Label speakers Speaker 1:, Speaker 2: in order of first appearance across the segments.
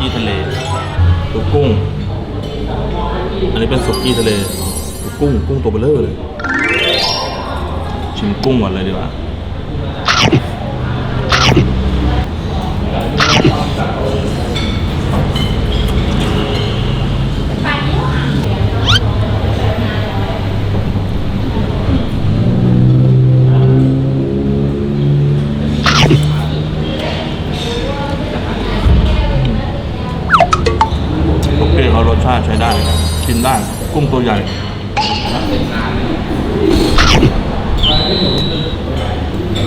Speaker 1: กี้ทะเลตัวกุ้ง อันนี้เป็นสุกี้ทะเลตัวกุ้งกุ้งตัวเบลเลอร์เลย ชิมกุ้งก่อนเลยดีกว่า ได้กุ้งตัวใหญ่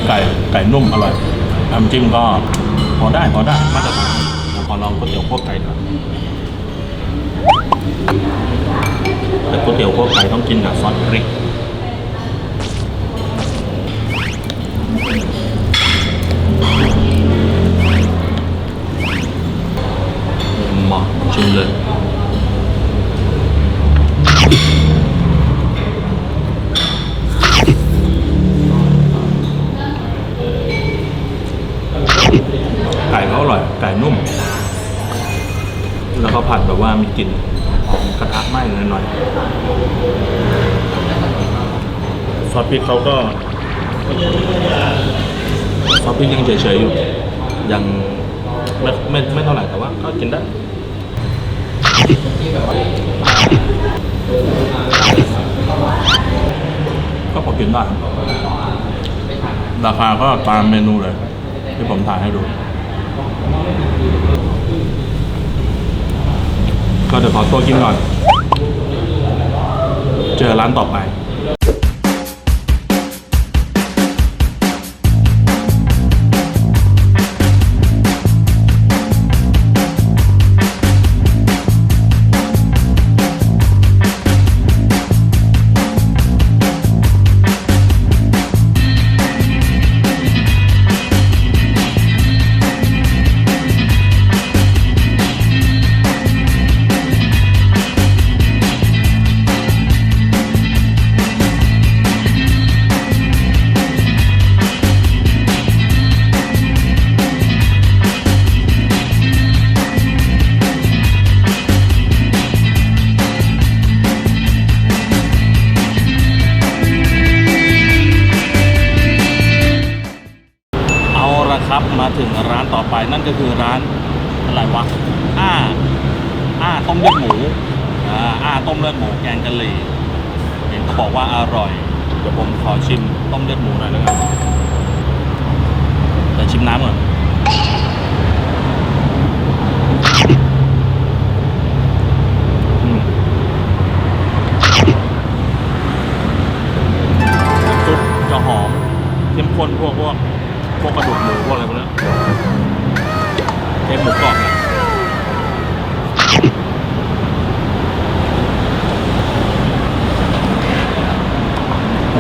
Speaker 1: ไก่ไก่นุ่มอร่อยน้ำจิ้มก็พอได้พอได้มาตรฐานขอลองก๋วยเตี๋ยวคั่วไก่ก่อนแต่ก๋วยเตี๋ยวคั่วไก่ต้องกินกับซอสพริกมาชิมเลย ไก่เขาอร่อย ไก่นุ่ม แล้วก็ผัดแบบว่ามีกลิ่นหอมกระทะไหม้หน่อยๆซอสพริกเขาก็ซอสพริกยังเฉยๆอยู่ ยังไม่ไม่ไม่เท่าไหร่แต่ว่าก็กินได้ก็พอกินได้ราคาก็ตามเมนูเลย ที่ผมถ่ายให้ดู ก็เดี๋ยวขอตัวกินก่อน เจอร้านต่อไป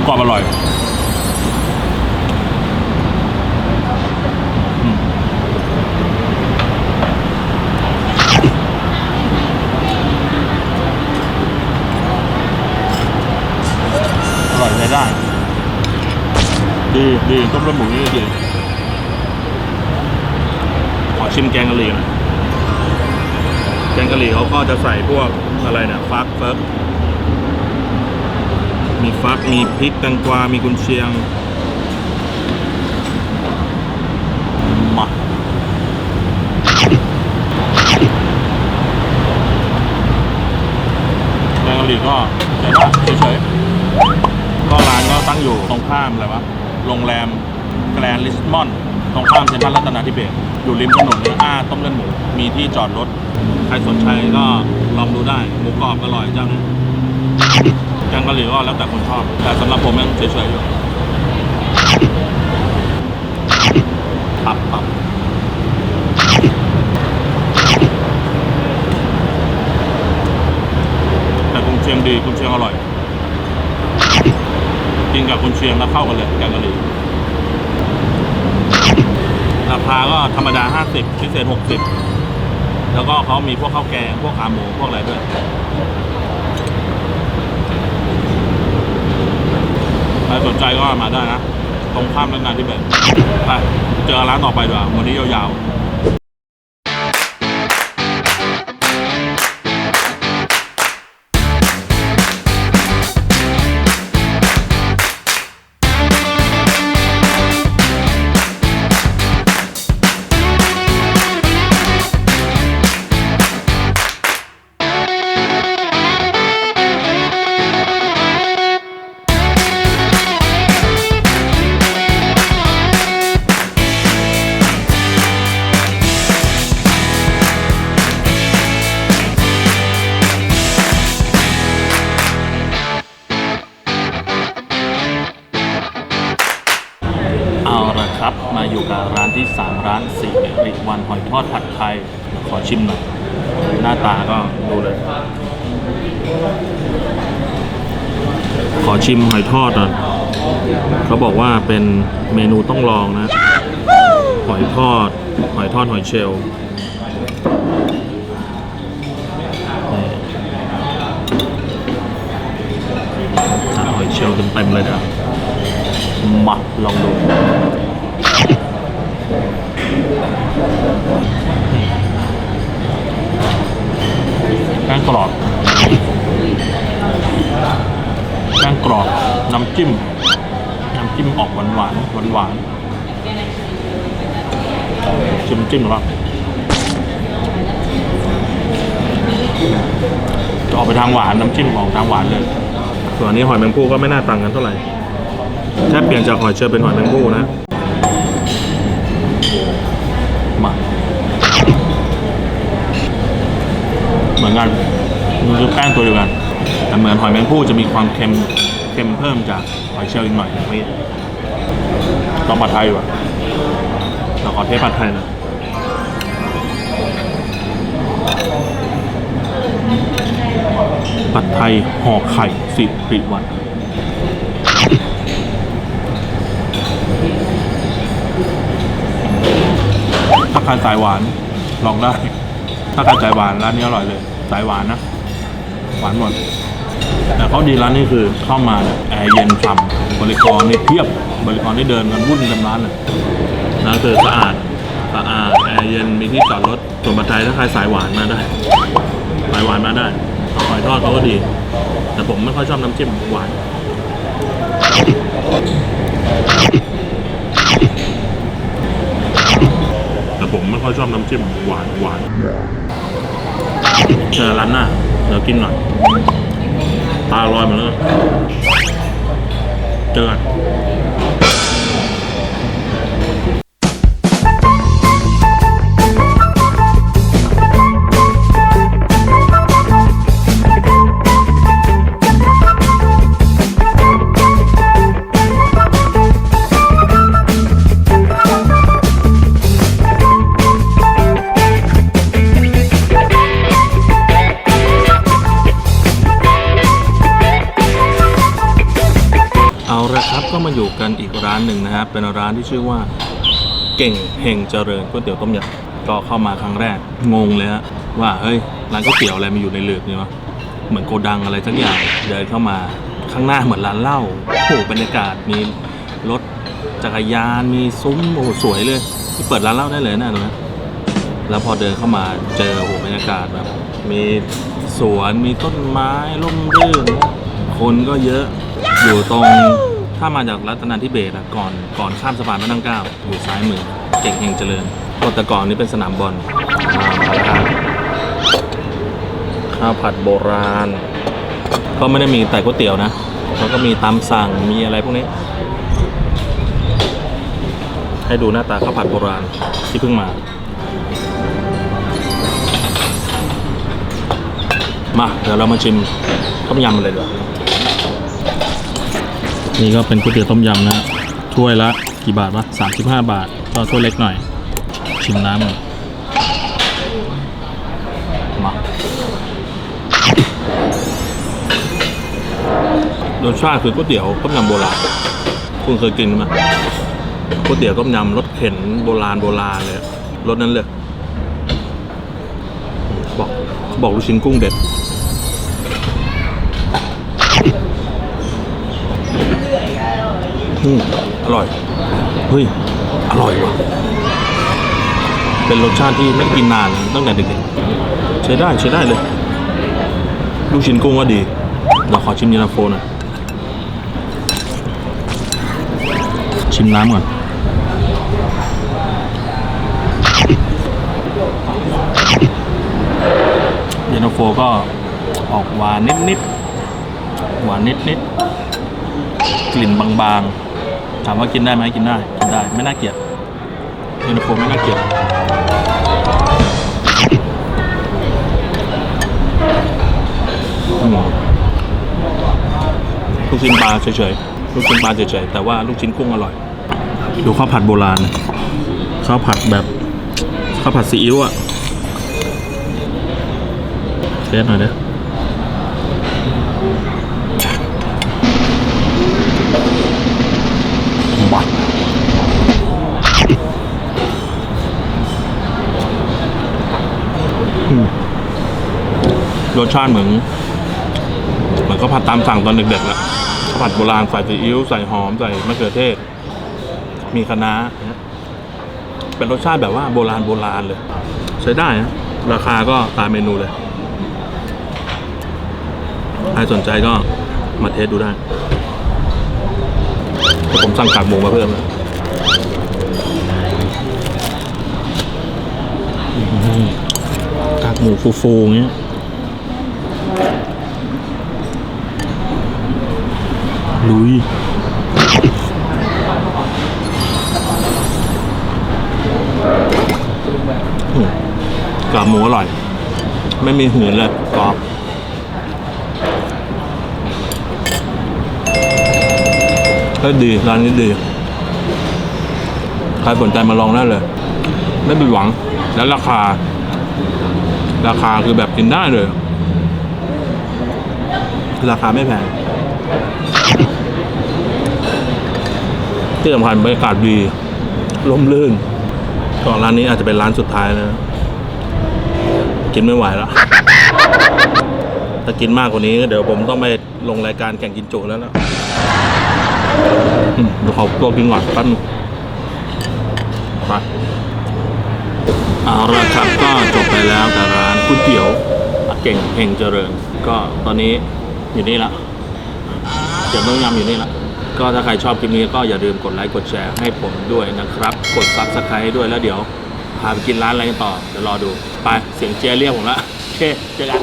Speaker 1: กรอบอร่อยอร่อยใช้ได้ ดีดีต้มเลือดหมูนี่ดี ขอชิมแกงกะหรี่หน่อยแกงกะหรี่เขาก็จะใส่พวกอะไรเนี่ยฟักเฟิร์ก มีฟัก มีพริกแตงกวา มีกุนเชียงมาแกงกะหรี่ก็ใช้ได้เฉยๆก็ร้านก็ตั้งอยู่ตรงข้ามอะไรวะ โรงแรมแกรนลิสมอน ตรงข้ามเซ็นทรัลรัตนาธิเบศอยู่ริมถนนเลยอ้าต้มเลือดหมู มีที่จอดรถ ใครสนใจก็ลองดูได้ หมูกรอบอร่อยจัง แกงกะหรี่ก็แล้วแต่คนชอบ แต่สำหรับผมยังเฉยๆอยู่ปับปับแต่กุนเชียงดีกุนเชียงอร่อย กินกับกุนเชียงแล้วเข้ากันเลยแกงกะหรี่ราคาก็ธรรมดา 50 พิเศษ 60 แล้วก็เขามีพวกข้าวแกง พวกขาหมู พวกอะไรด้วย ใค รสนใจก็มาได้นะ ตรงข้ามรัตนาที่เบศไปเจอร้านต่อไปดีกว่าวันนี้ยาวๆ สามร้านสี่ริวันหอยทอดผัดไทย ขอชิมหน่อย หน้าตาก็ดูเลย ขอชิมหอยทอดอะเขาบอกว่าเป็นเมนูต้องลองนะ หอยทอด หอยทอดหอยเชลล์หอยเชลล์เต็มเลยนะมาลองดู แป้งกรอบแป้งกรอบน้ำจิ้ม น้ำจิ้มออกหวานหวานหวานหวานจิ้มจิ้มหรอจะออกไปทางหวานน้ำจิ้มออกทางหวานเลยส่วนนี้หอยแมงภู่ก็ไม่น่าต่างกันเท่าไหร่แค่เปลี่ยนจากหอยเชลล์เป็นหอยแมงภู่นะ มา เหมือนกันมันคือแป้งตัวเดียวกัน แต่เหมือนหอยแมงภู่จะมีความเค็มเค็มเพิ่มจากหอยเชลล์อีกหน่อยไม่ต้องผัดไทยว่ะเราขอเทสผัดไทยนะผัดไทยห่อไข่สิบริวันถ้าใครสายหวานลองได้ ถ้าใครสายหวานร้านนี้อร่อยเลย สายหวานนะ หวานหมด แต่เขาดีร้านนี้คือเข้ามาเนี่ยแอร์เย็นฉ่ำบริกรนี่เพียบบริกรที่เดินกันวุ่นเต็มร้านเลยนั่นคือสะอาดสะอาดแอร์เย็นมีที่จอดรถส่วนปัจจัยถ้าใครสายหวานมาได้ สายหวานมาได้หอยทอดเขาก็ดี แต่ผมไม่ค่อยชอบน้ำจิ้มหวานแต่ผมไม่ค่อยชอบน้ำจิ้มหวานหวาน เจอร้านหน้าเดี๋ยวกินหน่อยตาลอยหมดแล้วเจอกัน นะครับเป็นร้านที่ชื่อว่าเก่งเฮงเจริญก๋วยเตี๋ยวต้มยำก็เข้ามาครั้งแรกงงเลยฮะว่าเฮ้ยร้านก๋วยเตี๋ยวอะไรมาอยู่ในหลืบนี่วะเหมือนโกดังอะไรสักอย่างเดินเข้ามาข้างหน้าเหมือนร้านเหล้าโอ้โหบรรยากาศมีรถจักรยานมีซุ้มโอ้โหสวยเลยที่เปิดร้านเหล้าได้เลยนะตรงนั้นแล้วพอเดินเข้ามาเจอโอ้โหบรรยากาศแบบมีสวนมีต้นไม้ร่มรื่นคนก็เยอะอยู่ตรง ถ้ามาจากรัตนาธิเบศอะก่อนก่อนข้ามสะพานพระนั่งเกล้าอยู่ซ้ายมือเก่งเฮงเจริญก็แต่ก่อนนี้เป็นสนามบอลอ่าวครับข้าวผัดโบราณ ก็ไม่ได้มีแต่ก๋วยเตี๋ยวนะเขาก็มีตามสั่งมีอะไรพวกนี้ ให้ดูหน้าตาข้าวผัดโบราณที่เพิ่งมา มา เดี๋ยวเรามาชิมต้มยำกันเลยดีกว่า นี่ก็เป็นก๋วยเตี๋ยวต้มยำนะถ้วยละกี่บาทวะสามสิบห้าบาท ก็ถ้วยเล็กหน่อย ชิมน้ำก่อนมารสชาติคือก๋วยเตี๋ยวต้มยำโบราณ คุณเคยกินไหมก๋วยเตี๋ยวต้มยำรสเข็นโบราณโบราณเลยรสนั้นเลย บอกบอกลูกชิ้นกุ้งเด็ด อืมอร่อย เฮ้ย อร่อยว่ะ เป็นรสชาติที่ไม่กินนานตั้งแต่เด็กๆ ใช้ได้ใช้ได้เลย ลูกชิ้นกุ้งก็ดี เราขอชิมเย็นตาโฟหน่อยชิมน้ำก่อนเย็นตาโฟก็ออกหวานนิดๆ หวานนิดๆ กลิ่นบางๆ ถามว่ากินได้ไหมกินได้กินได้ไม่น่าเกลียดเย็นตาโฟไม่น่าเกลียดลูกชิ้นปลาเฉยๆลูกชิ้นปลาเฉยๆแต่ว่าลูกชิ้นกุ้งอร่อย ดูข้าวผัดโบราณข้าวผัดแบบข้าวผัดซีอิ๊วอะเทสหน่อยเด้อ รสชาติเหมือนเหมือนข้าวผัดตามสั่งตอนเด็กๆแล้วข้าวผัดโบราณใส่ซีอิ๊วใส่หอมใส่มะเขือเทศ มีคะน้าเป็นรสชาติแบบว่าโบราณโบราณเลย ใช้ได้นะราคาก็ตามเมนูเลยใครสนใจก็มาเทสดูได้ ผมสั่งกากหมูมาเพิ่มนะอื้อหือกากหมูฟูๆอย่างเงี้ย ลุยกากหมูอร่อย ไม่มีหืนเลยกรอบก็ดี ร้านนี้ดี ใครสนใจมาลองได้เลย ไม่ผิดหวัง แล้วราคา ราคาคือแบบกินได้เลย ราคาไม่แพง ที่สำคัญบรรยากาศดีร่มรื่นก็ร้านนี้อาจจะเป็นร้านสุดท้ายนะ กินไม่ไหวแล้ว ถ้ากินมากกว่านี้เดี๋ยวผมต้องไปลงรายการแข่งกินจุแล้วล่ะเดี๋ยวขอตัวกินก่อนแป๊บนึงไปเอาละครับก็จบไปแล้วกับร้านก๋วยเตี๋ยวเก่งเฮงเจริญ ก็ตอนนี้อยู่นี่ละเดี๋ยวต้มยำอยู่นี่ละ ก็ถ้าใครชอบคลิปนี้ก็อย่าลืมกดไลค์กดแชร์ให้ผมด้วยนะครับ กดซับสไครต์ด้วยแล้วเดี๋ยวพาไปกินร้านอะไรกันต่อเดี๋ยวรอดูไปเสียงเจียเรียกผมละโอเคเจอกัน